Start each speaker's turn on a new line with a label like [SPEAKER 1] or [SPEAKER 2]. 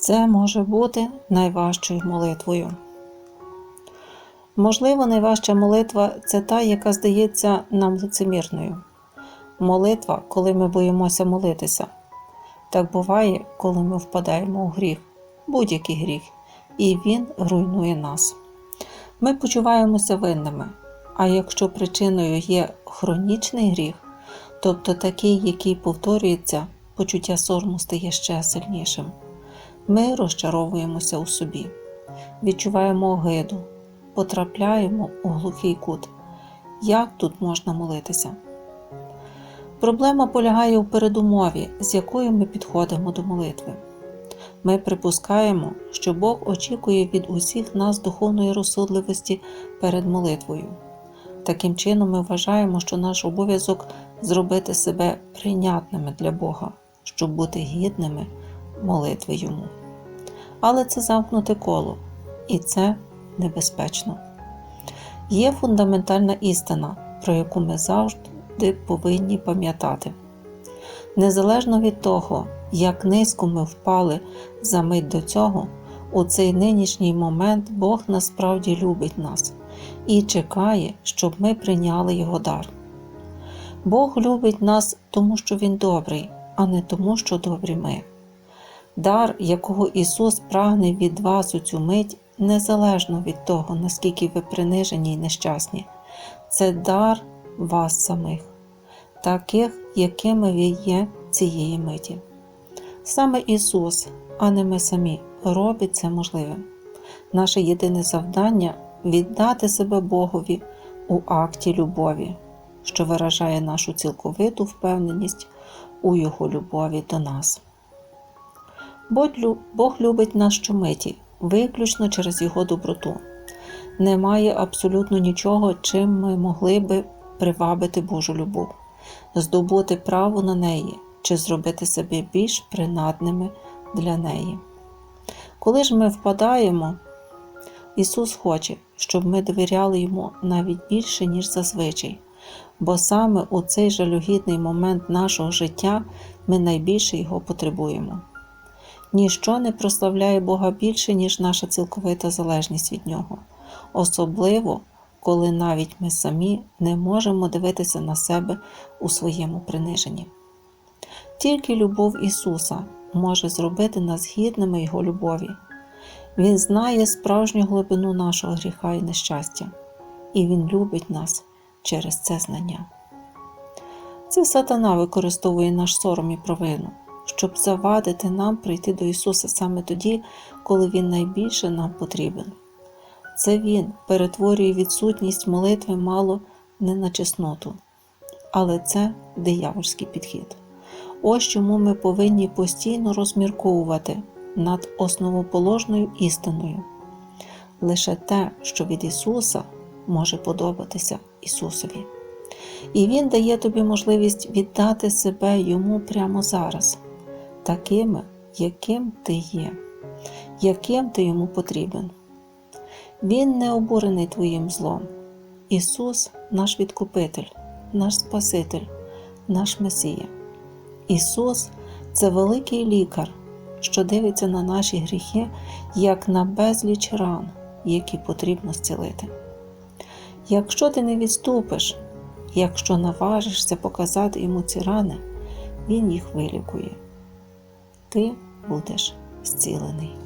[SPEAKER 1] Це може бути найважчою молитвою. Можливо, найважча молитва це та, яка здається нам лицемірною. Молитва, коли ми боїмося молитися. Так буває, коли ми впадаємо у гріх, будь-який гріх, і він руйнує нас. Ми почуваємося винними. А якщо причиною є хронічний гріх, тобто такий, який повторюється, почуття сорому стає ще сильнішим. Ми розчаровуємося у собі, відчуваємо огиду, потрапляємо у глухий кут. Як тут можна молитися? Проблема полягає у передумові, з якою ми підходимо до молитви. Ми припускаємо, що Бог очікує від усіх нас духовної розсудливості перед молитвою. Таким чином, ми вважаємо, що наш обов'язок зробити себе прийнятними для Бога, щоб бути гідними молитви Йому. Але це замкнуте коло, і це небезпечно. Є фундаментальна істина, про яку ми завжди повинні пам'ятати. Незалежно від того, як низько ми впали за мить до цього, у цей нинішній момент Бог насправді любить нас і чекає, щоб ми прийняли Його дар. Бог любить нас тому, що Він добрий, а не тому, що добрі ми. Дар, якого Ісус прагне від вас у цю мить, незалежно від того, наскільки ви принижені й нещасні, це дар вас самих, таких, якими ви є цієї миті. Саме Ісус, а не ми самі, робить це можливим. Наше єдине завдання віддати себе Богові у акті любові, що виражає нашу цілковиту впевненість у Його любові до нас. Бог любить нас щомиті, виключно через Його доброту. Немає абсолютно нічого, чим ми могли би привабити Божу любов, здобути право на неї чи зробити себе більш принадними для неї. Коли ж ми впадаємо, Ісус хоче, щоб ми довіряли Йому навіть більше, ніж зазвичай, бо саме у цей жалюгідний момент нашого життя ми найбільше Його потребуємо. Ніщо не прославляє Бога більше, ніж наша цілковита залежність від Нього, особливо, коли навіть ми самі не можемо дивитися на себе у своєму приниженні. Тільки любов Ісуса може зробити нас гідними Його любові. Він знає справжню глибину нашого гріха і нещастя, і Він любить нас через це знання. Це сатана використовує наш сором і провину, щоб завадити нам прийти до Ісуса саме тоді, коли Він найбільше нам потрібен. Це Він перетворює відсутність молитви мало не на чесноту, але це диявольський підхід. Ось чому ми повинні постійно розмірковувати над основоположною істиною. Лише те, що від Ісуса може подобатися Ісусові. І Він дає тобі можливість віддати себе Йому прямо зараз, такими, яким ти є, яким ти йому потрібен. Він не обурений твоїм злом. Ісус наш Відкупитель, наш Спаситель, наш Месія. Ісус це великий лікар, що дивиться на наші гріхи, як на безліч ран, які потрібно зцілити. Якщо ти не відступиш, якщо наважишся показати йому ці рани, Він їх вилікує. Ти будеш зцілений.